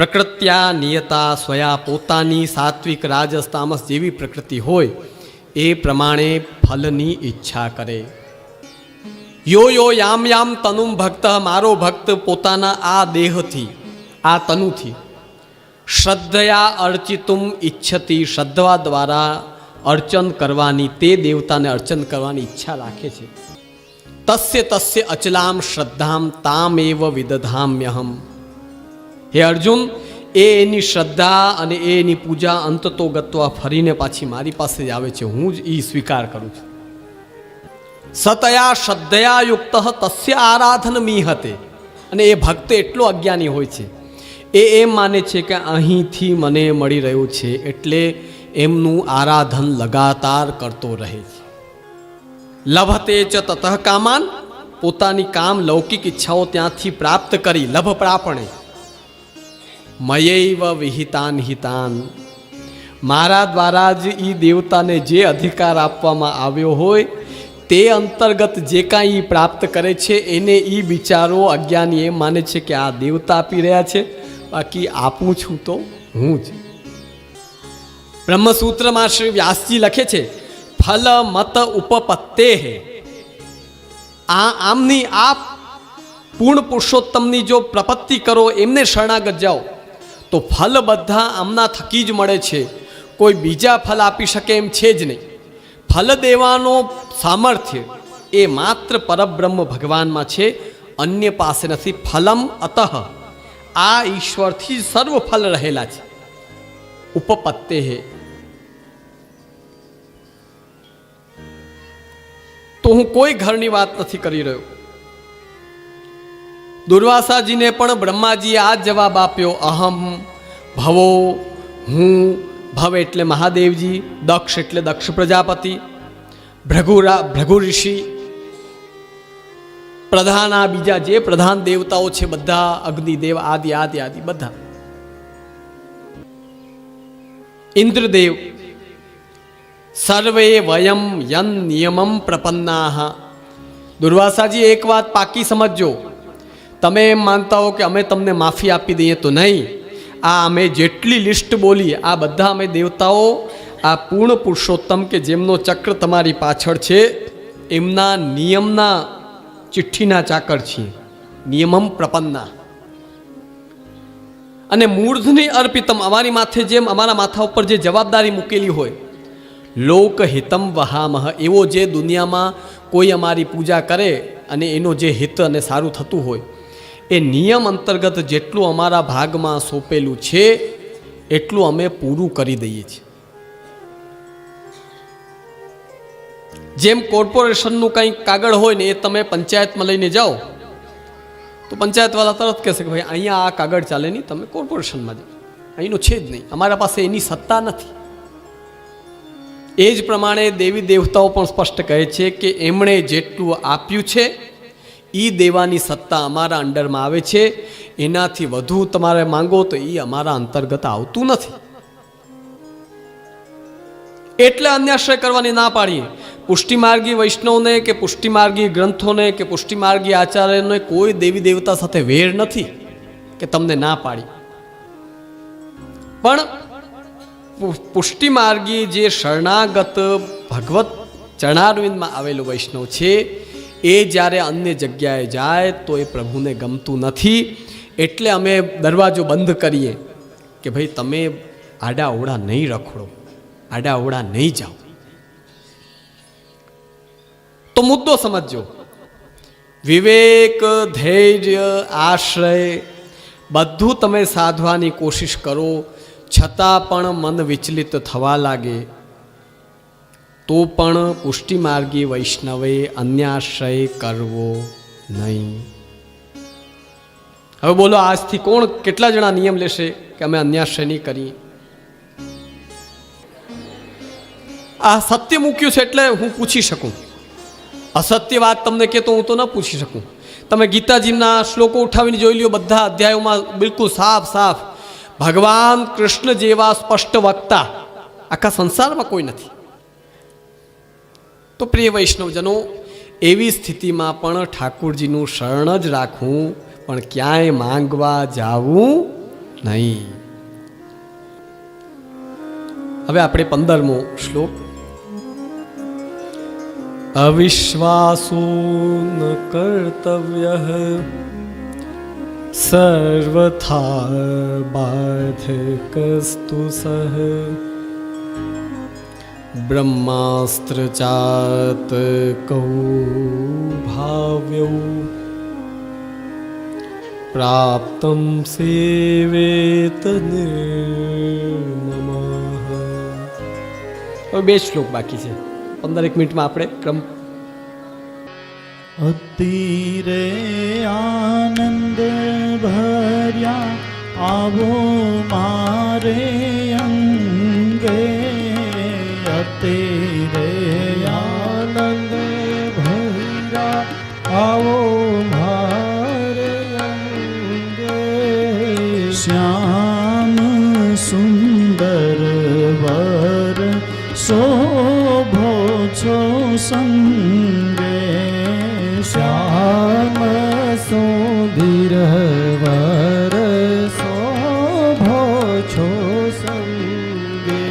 પ્રકૃત્યા નિયતા સ્વયા પોતાની સાત્વિક રાજસ તામસ જેવી પ્રકૃતિ હોય, એ પ્રમાણે ફલની ઈચ્છા કરે. યો યો યામ યામ તનુમ ભક્ત, મારો ભક્ત પોતાના આ દેહથી, આ તનુથી. શ્રદ્ધયા અર્ચિતુમ ઈચ્છતી શ્રદ્ધા દ્વારા અર્ચન કરવાની, તે દેવતાને અર્ચન કરવાની ઈચ્છા રાખે છે. તસ્ય તસ્ય અચલામ શ્રદ્ધામ તામ એવ વિદધામ્યહમ. હે અર્જુન, એ એની શ્રદ્ધા અને એ એની પૂજા અંતતો ગત્વા ફરીને પાછી મારી પાસે જ આવે છે. હું જ એ સ્વીકાર કરું છું. સતયા શ્રદ્ધયા યુક્ત તસ્ય આરાધન મીહતે. અને એ ભક્ત એટલો અજ્ઞાની હોય છે. એ એમ માને છે કે અહીંથી મને મળી રહ્યું છે એટલે એમનું આરાધન લગાતાર કરતો રહે છે. લભતે ચ તતઃ કામાન, પોતાની કામ લૌકિક ઈચ્છાઓ ત્યાંથી પ્રાપ્ત કરી, લભ પ્રાપણે. મયૈવ વિહિતાન હિતાન. મારા દ્વારા જ એ દેવતાને જે અધિકાર આપવામાં આવ્યો હોય, તે અંતર્ગત જે કાંઈ પ્રાપ્ત કરે છે, એને એ બિચારો અજ્ઞાની એમ માને છે કે આ દેવતા આપી રહ્યા છે. બાકી આપું છું તો હું જ. બ્રહ્મસૂત્રમાં શ્રી વ્યાસજી લખે છે, ફલ મત ઉપપત્તે હે આ આમની આ પૂર્ણ પુરુષોત્તમની જો પ્રપત્તિ કરો, એમને શરણાગત જાઓ. તો ફલ બધા આમના થકી જ મળે છે. કોઈ બીજા ફલ આપી શકે એમ છે જ નહીં. ફલ દેવાનો સામર્થ્ય એ માત્ર પરબ્રહ્મ ભગવાનમાં છે, અન્ય પાસે નથી, ફલમ અતઃ. આ ઈશ્વરથી સર્વ ફલ રહેલા છે. ઉપપત્તે હે. તો હું કોઈ ઘરની વાત નથી કરી રહ્યો. દુર્વાસાજીને પણ બ્રહ્માજીએ આ જવાબ આપ્યો, અહમ ભવો, હું ભવ એટલે મહાદેવજી, દક્ષ એટલે દક્ષ પ્રજાપતિ. ભ્રઘુરા ભ્રઘુ ઋષિ પ્રધાન આ બીજા જે પ્રધાન દેવતાઓ છે બધા, અગ્નિદેવ, આદિ આદિ આદિ, બધા. ઇન્દ્રદેવ, સર્વે વયમ યન નિયમમ પ્રપન્ના. દુર્વાસાજી એક વાત પાકી સમજજો. તમે એમ માનતા હો કે અમે તમને માફી આપી દઈએ તો નહીં? આ અમે જેટલી લિસ્ટ બોલી, આ બધા અમે દેવતાઓ, આ પૂર્ણ પુરુષોત્તમ કે જેમનો ચક્ર તમારી પાછળ છે, એમના નિયમના ચિઠ્ઠીના ચાકર છીએ. નિયમમ પ્રપન્ના. અને મૂર્ધની અર્પિતમ અમારી માથે જેમ અમારા માથા ઉપર જે જવાબદારી મૂકેલી હોય, લોકહિતમ વહામહ. એવો જે દુનિયામાં કોઈ અમારી પૂજા કરે અને એનો જે હિત અને સારું થતું હોય એ નિયમ અંતર્ગત જેટલું અમારા ભાગમાં સોંપેલું છે, એટલું અમે પૂરું કરી દઈએ છીએ. જેમ કોર્પોરેશનનું કંઈક કાગળ હોય ને એ તમે પંચાયતમાં લઈને જાઓ, તો પંચાયતવાળા તરત કહેશે કે ભાઈ, અહીંયા આ કાગળ ચાલે નહીં, તમે કોર્પોરેશનમાં જાઓ. અહીંનું છે જ નહીં. અમારા પાસે એની સત્તા નથી. એ જ પ્રમાણે દેવી દેવતાઓ પણ સ્પષ્ટ કહે છે કે એમણે જેટલું આપ્યું છે એ દેવાની સત્તા અમારા અંડરમાં આવે છે. એનાથી વધુ તમારે માંગો તો એ અમારા અંતર્ગત આવતું નથી. એટલે અન્યાશ્રય કરવાની ના પાડીએ. પુષ્ટિમાર્ગી વૈષ્ણવને કે પુષ્ટિમાર્ગી ગ્રંથોને કે પુષ્ટિમાર્ગી આચાર્યને કોઈ દેવી દેવતા સાથે વેર નથી કે તમને ના પાડી. પણ પુષ્ટિમાર્ગી જે શરણાગત ભગવત ચરણારવિંદમાં આવેલો વૈષ્ણવ છે એ જ્યારે અન્ય જગ્યાએ જાય તો એ પ્રભુને ગમતું નથી. એટલે અમે દરવાજો બંધ કરીએ કે ભાઈ તમે આડા અવડા નહીં રખડો, આડા અવડા નહીં જાઓ. તો મુદ્દો સમજજો. વિવેક, ધૈર્ય, આશ્રય બધું તમે સાધવાની કોશિશ કરો, છતાં પણ મન વિચલિત થવા લાગે. તો પણ પુષ્ટિમાર્ગી વૈષ્ણવે અન્યાશ્રય કરવો નહીં. હવે બોલો, આજથી કોણ કેટલા જણા નિયમ લેશે કે અમે અન્યાશ્રય નહીં કરીએ? આ સત્ય મૂક્યું છે એટલે હું પૂછી શકું. અસત્ય વાત તમને કહેતો હું તો ન પૂછી શકું. તમે ગીતાજીના શ્લોકો ઉઠાવીને જોઈ લ્યો, બધા અધ્યાયોમાં બિલકુલ સાફ સાફ. ભગવાન કૃષ્ણ જેવા સ્પષ્ટ વક્તા આખા સંસારમાં કોઈ નથી. તો પ્રિય વૈષ્ણવજનો, એવી સ્થિતિમાં પણ ઠાકુરજીનું શરણ જ રાખવું, પણ ક્યાંય માંગવા જાવું નહીં. હવે આપણે પંદરમો શ્લોક. અવિશ્વાસો ન કર્તવ્ય સર્વથા બાધકસ્તુ સહ. કૌ ભાવ્યૌ પ્રાપ્તમ સેવેત નિર્મમઃ. હવે બે શ્લોક બાકી છે પંદર એક મિનિટમાં આપણે ક્રમ અતિરે આનંદ ભર્યા, આવો મારે સુંદર વર શોભો છો સંગે.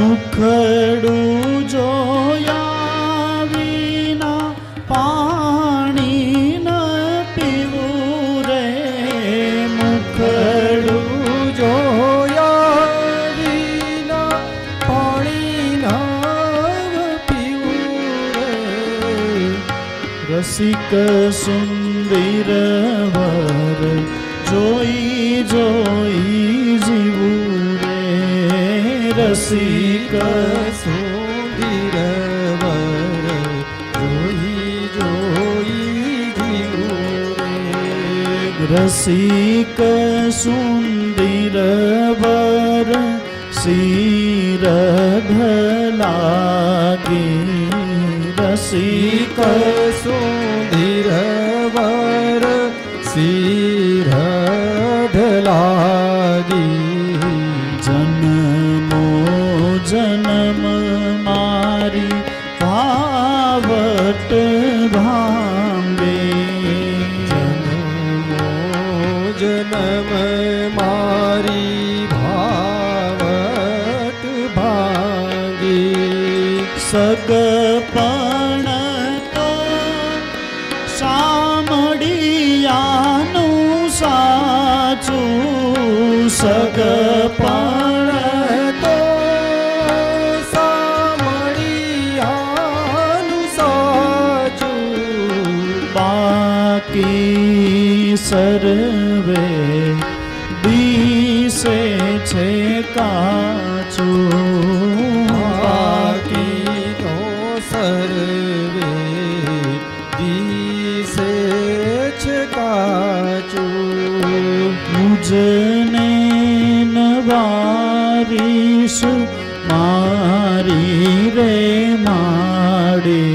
મુખડું જોયા વિના પાણી ન પીવું રે. મુખડું જોયા વિના પાણી ન વર જોઈ જોઈ જીવું રે રસિક સુંદર વર જોઈ જોઈ જીવું રે રસિક સુંદર વર શિરધ લાગી રસિક જન્મ મારી ભાવટ ભાંગી સગપણ તો સામડિયાનું સાચું સગપણ બાકી સર્વે દિશે છે કાચું બાકી તો સર્વે દિશે છે કાચું મુજને નવારીશ મારી રે માડી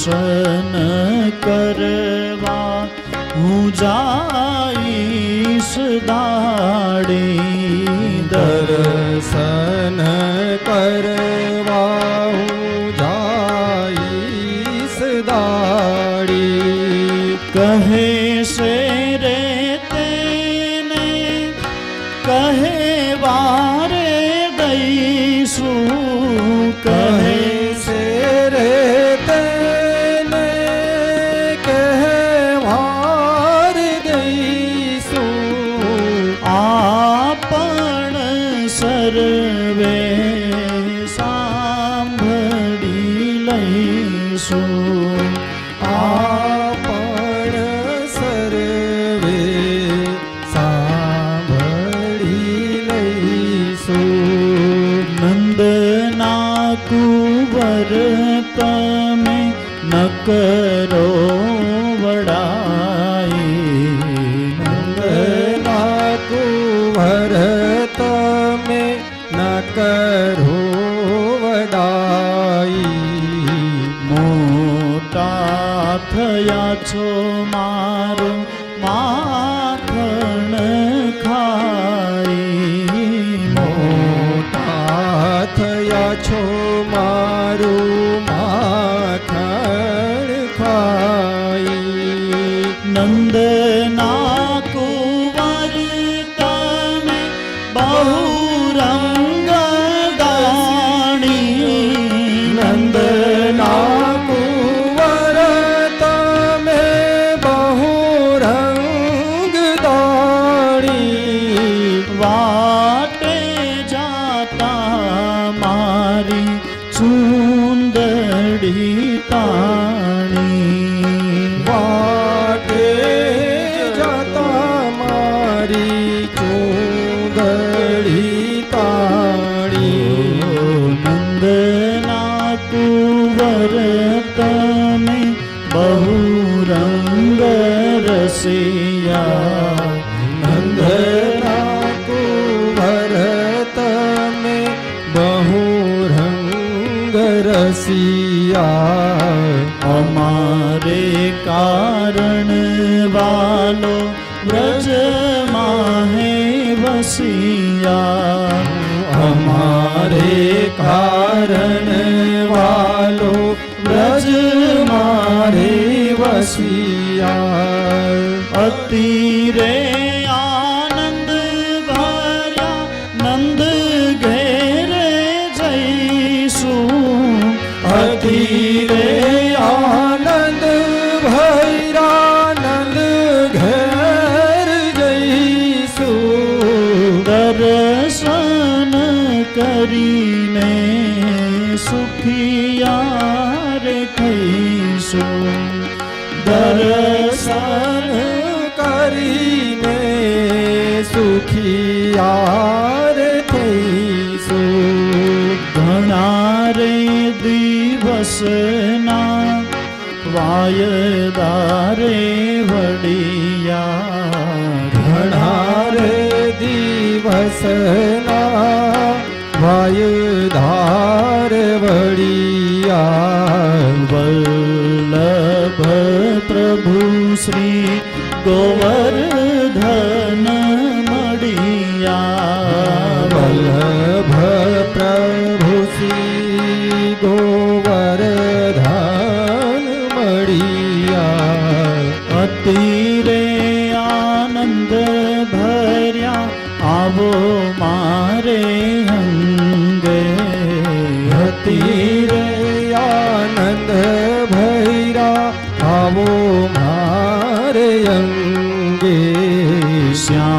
દર્શન કરવા હું જાઈશ દાડી દર્શન સર્વે સાંભળી લઈશું આપણ સર્વે સાંભળી લઈશું નંદના કુવર તમે ન કરો તમે બહુ રંગ રસિયા નંદના કુંવર તમે બહુ રંગ રસિયા અમારે કારણ વાલો વ્રજ માહે વસિયા અમારે કરીને સુખિયાર થઈશું. દર્શન કરીને સુખિયાર થઈશું. ઘણા રે દિવસના વાયદારે વડિયા. ઘણા રે દિવસના વાયુધાર વળિયા વલ્લભ પ્રભુ શ્રી ગોવર્ધન देश्या